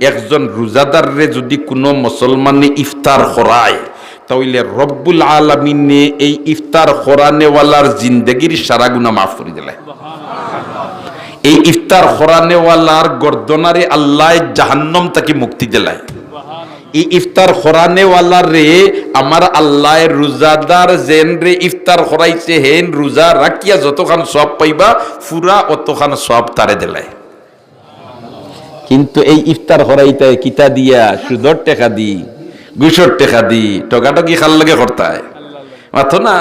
একজন রোজাদাররে যদি কোনো মুসলমানে ইফতার করায় তাহলে রব্বুল আলমিনে এই ইফতার খোরানেওয়ালার জিন্দগির সারা গুণা মাফ করে দিলে। এই ইফতার খোরানেওয়ালার গর্দনারে আল্লাহ জাহান্নম তাকে মুক্তি দিলায় এই ইফতার খোরানেওয়ালার রে আমার আল্লাহ রোজাদার জেন রে ইফতার খরাইছে হেন রোজা রাখিয়া যতখান সব পাইবা ফুরা অতখান সব তারে দিলায় কিন্তু এই ইফতার হরাইতে কিতা দিয়া, সুদর টেকা দি, গুসর টেকা দি, টকাটকি খাল লাগে করতায়। মাথো না,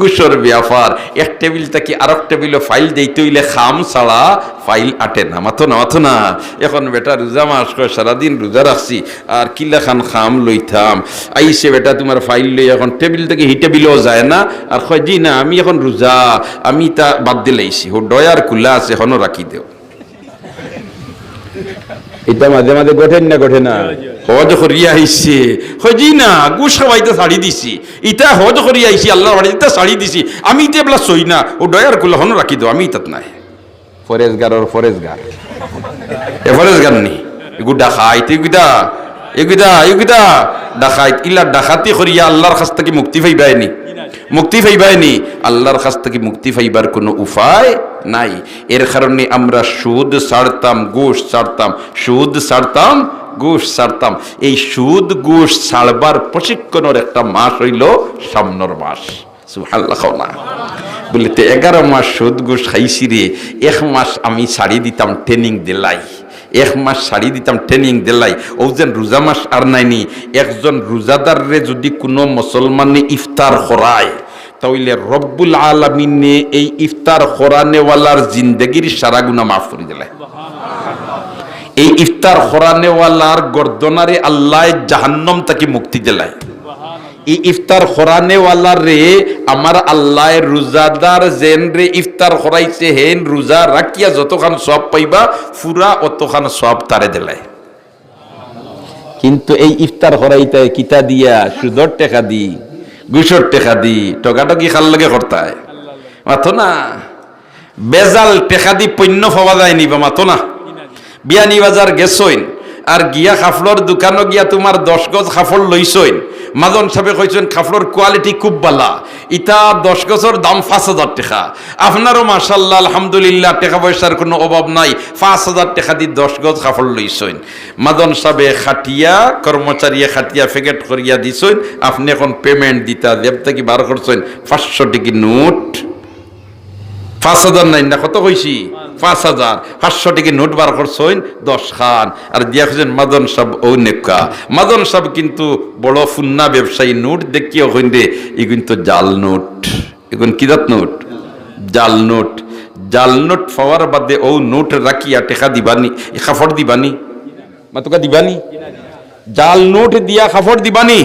গুসর ব্যাপার এক টেবিল থেকে আরেক টেবিলে ফাইল দিতে হইলে খাম ছাড়া ফাইল আটে না। মাথো না মাথো না, এখন বেটা রোজা মাস কয়, সারাদিন রোজা রাখছি, আর কিলা খান খাম লইতাম। আইসে বেটা তোমার ফাইল লই এখন টেবিল থেকে হি টেবিলও যায় না, আর কয়, জি না, আমি এখন রোজা, আমি তা বাদ দিলাইছি ও ডয়ার কুলা আছে, এখনও রাখি দেও। এটা মাঝে মাঝে গঠেন না ঘটে না। হজ করিয়া আইছে হজি না গু সবাইতে শাড়ি দিছি। ইটা হজ করিয়া আইছি আল্লাহ বাড়িতে শাড়ি দিছি। আমি ইতে বেলা সই না। ও ডয়ার কুলা হন রাখি দাও আমি ইতাত নাই। ফরেজগার ওর ফরেজগার। এ ফরেজগার নি? এগু ডাকাইত এগুদা এগুদা এগুদা ডাকাইত ইলা ডাকাতি করিয়া আল্লাহর কাছ থেকে মুক্তি পাইবাইনি মুক্তি পাইবাইনি আল্লাহর কাছ থেকে মুক্তি পাইবার কোনো উপায় নাই। এর কারণে আমরা সুদ ছাড়তাম, ঘুষ ছাড়তাম। সুদ ছাড়তাম, ঘুষ ছাড়তাম। এই সুদ, ঘুষ ছাড়বার প্রশিক্ষণের একটা মাস হইল সামনের মাস। না। বলিতে এগারো মাস সুদ, ঘুষ খাইছি রে। এক মাস আমি ছাড়ি দিতাম ট্রেনিং দিলাই। এক মাস ছাড়ি দিতাম ট্রেনিং দিলাই। ও যেন রোজা মাস আর নাইনি, একজন রোজাদাররে যদি কোনো মুসলমানে ইফতার করায় তাহলে রব্বুল আলমিনে এই ইফতার খোরানেওয়ালার জিন্দগির সারা গুণা মাফ করে দিলে। এই ইফতার খোরানেওয়ালার গর্দনারে আল্লাহ জাহান্নম তাকে মুক্তি দিলায় এই ইফতার খোরানেওয়ালার রে আমার আল্লাহ রোজাদার জেন রে ইফতার খরাইছে হেন, রোজা রাখিয়া যতখান সব পাইবা ফুরা অতখান সব তারে দিলায় কিন্তু এই ইফতার খরাইতে কিতা দিয়া, সুদর টেকা দি গুসর টেকা দি, টকাটকি খাল লাগে করতায় মাথো না, বেজাল টেকা দি পণ্য পাওয়া যায় নিবা, মাথো না। বিয়ানি বাজার গেছইন, আর গিয়া খাফলর দোকানও গিয়া তোমার দশ গজ খাফল লইছইন মাজন সাহেবে কইছেন খাফলর কোয়ালিটি খুব বালা। ইটা দশ গজর দাম পাঁচ হাজার টাকা। আপনারও মাসাল্লাহ আলহামদুলিল্লাহ, টাকা পয়সার কোনো অভাব নাই। পাঁচ হাজার টাকা দিয়ে দশ গজ খাফল লইছইন মাজন সাহেবে খাটিয়া, কর্মচারীয়ে খাটিয়া ফেকেট করিয়া দিছইন আপনি এখন পেমেন্ট দিতা, দেব থেকে বার করছেন। পাঁচশো টিকি নোট। পাঁচ হাজার নাই না, কত কইছি? পাঁচ হাজার। পাঁচশো টিকি নোট বার করছেন দশ খান আর দিয়া খুঁজেন মাদন সাহ ও নেকা মাদন সাহ কিন্তু বড় ফুন্না ব্যবসায়ী নোট দেখিও হইন দে এই কিন্তু জাল নোট। এখন কিদাত নোট? জাল নোট। জাল নোট পাওয়ার বাদে ও নোট রাখিয়া টেকা দিবানি, খাফড় দিবানি। মা মাতুকা দিবানি? জাল নোট দিয়া খাফড় দিবানি?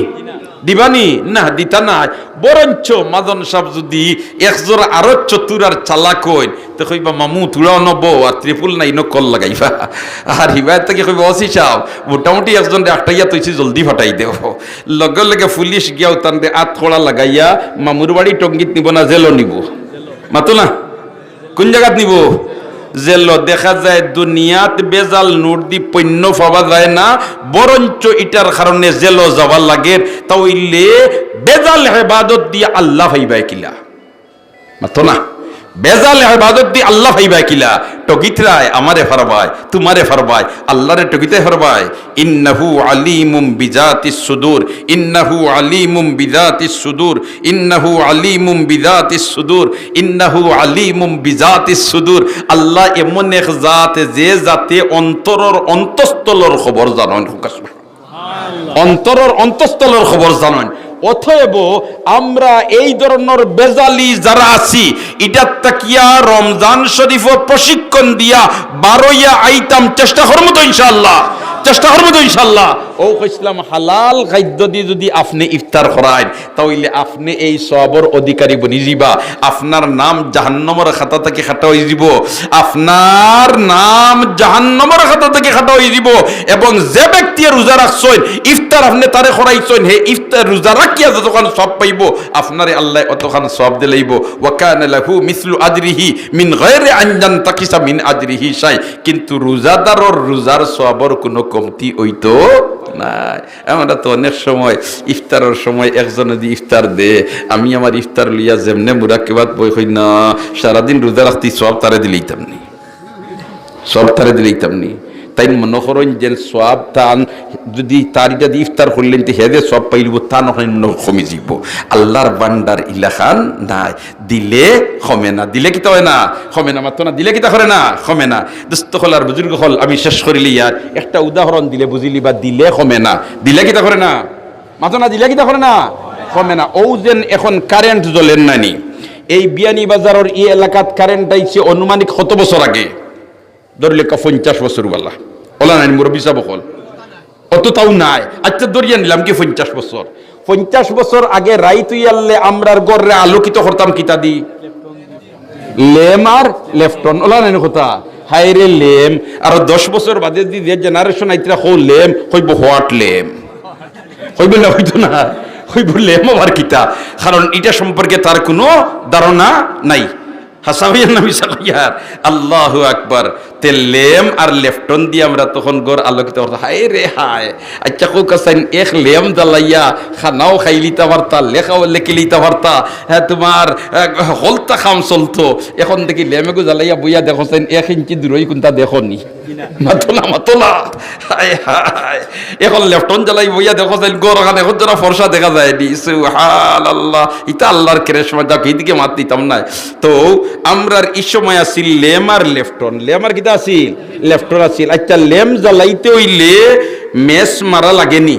দিবানি? না, দিতা নাই। বরঞ্চ মাদন সাহ যদি একজোর আরও চতুর আর চালাক হইন তো কইবা, মামু তুড়াও নব, আর ত্রিপুল নাই ন কল লাগাইবা। আর হিবায় থেকে কইবা, অসি চাও, মোটামুটি একজন আটটাইয়া তৈছি, জলদি ফাটাই দেও। লগে লগে পুলিশ গিয়াও তান আত খোলা লাগাইয়া মামুর বাড়ি টঙ্গিত নিব না জেলও নিব। মাতো না কোন জায়গাত নিব? জেল দেখা যায় দুনিয়াত বেজাল নোট দি পণ্য পাওয়া যায় না, বরঞ্চ ইটার কারণে জেল যাবার লাগে তাইলে বেজাল হেবাদত দিয়ে আল্লাহ হইবাই কিলা। মাতো না? বেজাল হেবাদত দিয়ে আল্লাহ ভাইবা কিলা? টকিতরায় আমারে ফরবায় তোমারে ফরবায় আল্লাহরে টকিতে ফরবায় ইন্নাহু আলিমুম বিজাতিস সুদূর, ইন্নাহু আলিমুম বিজাতিস সুদূর, ইন্নাহু আলিমুম বিজাতিস সুদূর, ইন্নাহু আলিমুম বিজাতিস সুদূর। আল্লাহ এমন এক জাত যে জাতে অন্তরর অন্তঃস্থলর খবর জানেন অন্তরর অন্তঃস্থলর খবর জানেন। অতএব আমরা এই ধরনের বেজালি যারা আছি ইটার তাকিয়া রমজান শরীফ প্রশিক্ষণ দিয়া বারোইয়া আইতাম, চেষ্টা করব তো ইনশাল্লাহ চেষ্টা করব তো ইনশাল্লাহ ও কইসলাম হালাল খাদ্য দিয়ে যদি আপনি ইফতার করায় তাহলে আপনি এই সবর অধিকারী বনি যাবা আপনার নাম জাহান্নমর খাতা থেকে খাটা হয়ে যাব। আপনার নাম জাহান্নমর খাতা থেকে খাটা হয়ে যাব। এবং যে ব্যক্তি রোজা রাখছেন, ইফতার আপনি তারে করাইছেন, হে ইফতার রোজা রাখিয়া যতক্ষণ সব পাইব, আপনারে আল্লাহ অতক্ষণ সব দিলাইব ওয়াকান লাহু মিসলু আজরিহি মিন গায়রি আনজান তাকিসা মিন আজরিহি শাই। কিন্তু রোজাদারর রোজার সবর কোনো কমতি হইতো নাই। আমরা তো অনেক সময়, ইফতারের সময় একজনে যদি ইফতার দে, আমি আমার ইফতার লিয়া যেমনে মুরাক্কেবাদ বই হই না, সারাদিন রোজা রাখতে সব তারে দিলেই তেমনি। সব তারে দিলেই নি তাই মনে যে সব তান, যদি তার যদি ইফতার করলেন তো হেদে সব পাইলিব তা নহয় মনে কমি যাব আল্লাহর বান্দার ইলাখান নাই। দিলে কমে না, দিলে কিতা হয় না? কমে না মাত্র না, দিলে কিতা করে না? কমে না। দোস্ত হল আর বুজুর্গ হল, আমি শেষ করিলি ইয়ার একটা উদাহরণ দিলে বুঝিলি বা দিলে কমে না। দিলে কিতা করে না? মাত্র না, দিলে কিতা করে না? কমে না। ও যেন এখন কারেন্ট জ্বলেন নানি। এই বিয়ানি বাজারের এই এলাকাত কারেন্ট আইছে অনুমানিক কত বছর আগে? ধরলে পঞ্চাশ বছর বালা ওলা নাই মুরব্বী সাহেব হল অত তাও নাই আচ্ছা ধরিয়া নিলাম কি পঞ্চাশ বছর পঞ্চাশ বছর আগে রাইতুই আল্লে আমরার গড়ে আলোকিত করতাম কিতা দি লেম আর লেফটন ওলা নাই কথা হাই রে লেম আর দশ বছর বাদে দি যে জেনারেশন আইতরা হো লেম হইব হোয়াট লেম হইব না হইতো না হইব লেম আবার কিতা কারণ এটা সম্পর্কে তার কোনো ধারণা নাই সাকাইয়ার আল্লাহ আকবার তে লেম আর লেফটন দিয়ে আমরা তখন গোর আলোকিত করতাম। হায় রে হায়। আচ্ছা কো কাসাইন, এক লেম জ্বালাইয়া খানাও খাই লিতে পারতা, লেখাও লেখি লিতে পারতা। হ্যাঁ তোমার হলতা খাম চলতো। এখন দেখি লেমেগো জ্বালাইয়া বইয়া দেখো চাইন এক ইঞ্চি দূরই কোনটা দেখো নি? মাতলা মাতলা। হায় হায়। এখন লেফটন জ্বালাই বইয়া দেখো চাইন গোর ওখানে এখন যারা ফর্সা দেখা যায় নি সুহান আল্লাহ ইটা আল্লাহর কেরেশমা, যাক, এইদিকে মাত দিতাম না তো, আমরার এই সময় আসিল লেম আর লেফটন। লেম আর কিতা আসিল লেফটন আসিল আচ্ছা লেম জ্বালাইতে হইলে মেস মারা লাগেনি।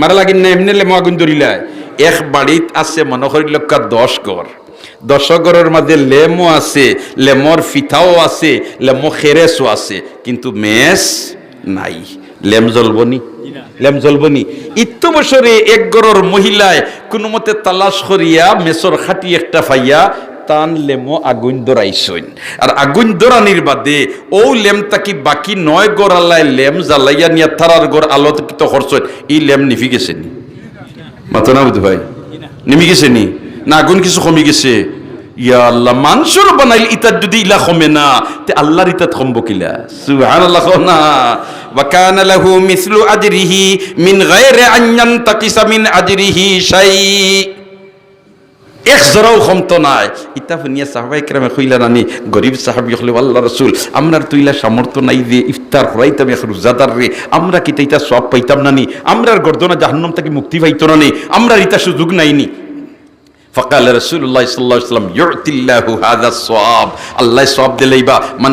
মারা লাগেন না এমনি লেম আগুন ধরিলায় এক বাড়িত আছে মনে করিল কা দশ ঘর দশ ঘরের মাঝে লেমও আছে লেমর ফিতাও আছে, লেমো খেরেসও আছে, কিন্তু মেস নাই। লেম জ্বলবনি। লেম জ্বলবনি। ইত্য বছরে এক গড়র মহিলায় কোনো মতে তালাশ করিয়া মেসর খাটি একটা ফাইয়া তান লেমো আগুন দরাইছইন আর আগুন দরানির বাদে ও লেম তাকি বাকি নয় গড় আল্লাহ লেম জ্বালাইয়া নিয়া তারার গড় আলোকিত করছইন ই লেম নিভি গেছে নি মাতো না বুধ ভাই? নিমি গেছে নি না আগুন কিছু কমি গেছে ইয়া আল্লাহ মানুষের বানাইল ইতাত যদি ইলা কমে না, তে আল্লাহর ইতাত কমবো কিলা। সুবহানাল্লাহ, কও না। কানা লাহু মিসলু আজরিহি মিন গায়রি আন ইয়ানতাকিসা মিন আজরিহি শাই। এক জরাও ক্ষমত নাই। ইতাফ নিয়ে সাহাবাই কেরামে কইলা নানি, গরিব সাহাবি হলে আল্লাহ রসুল আমরার তুইলা সামর্থ্য নাই যে ইফতার হরাইতাম এক রোজাদার রে। আমরা কি তাইতা সব পাইতাম নানি? আমরার গর্দনা জাহান্নম থেকে মুক্তি পাইত না নি আমরার ইতা সুযোগ নাই নি ফকাল রসুল্লাহ সাল্লাহ সাল্লাম ইয়তিল্লাহু হাদা সব আল্লাহ সব দিলেইবা, মান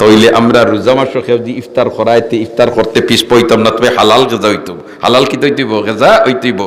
তইলে আমরা রোজা মাস খেয়ে ইফতার করাইতে, ইফতার করতে পিস পইতাম না, তবে হালাল গেজা হইতব হালাল কি তৈতইব গেজা হইতইব।